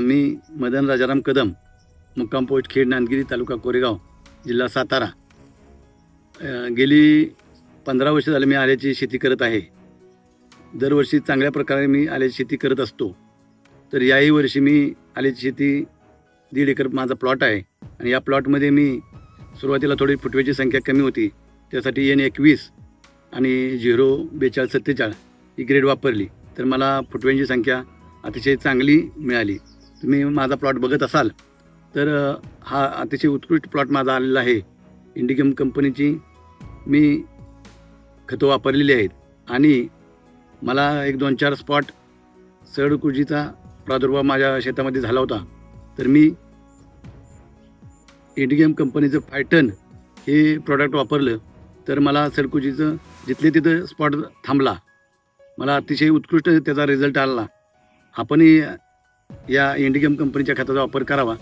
मी मदन राजाराम कदम मुक्काम पोस्ट खेड नांदगिरी तालुका कोरेगाव जिल्हा सातारा. गेली पंधरा वर्ष झाले मी आल्याची शेती करत आहे. दरवर्षी चांगल्या प्रकारे मी आल्याची शेती करत असतो. तर याही वर्षी मी आल्याची शेती दीड एकर माझा प्लॉट आहे आणि या प्लॉटमध्ये मी सुरुवातीला थोडी फुटव्याची संख्या कमी होती. त्यासाठी एन एकवीस आणि झिरो बेचाळीस सत्तेचाळीस ही ग्रेड वापरली. तर मला फुटव्यांची संख्या अतिशय चांगली मिळाली. तुम्ही माझा प्लॉट बघत असाल तर हा अतिशय उत्कृष्ट प्लॉट माझा आलेला आहे. इंडिगम कंपनीची मी खतं वापरलेली आहेत. आणि मला एक दोन चार स्पॉट सडकुजीचा प्रादुर्भाव माझ्या शेतामध्ये झाला होता. तर मी इंडिगम कंपनीचं फायटन हे प्रॉडक्ट वापरलं तर मला सडकुजीचं जिथले तिथं स्पॉट थांबला. मला अतिशय उत्कृष्ट त्याचा रिझल्ट आला. आपणही या इंडिगम कंपनीच्या खताचा वापर करावा.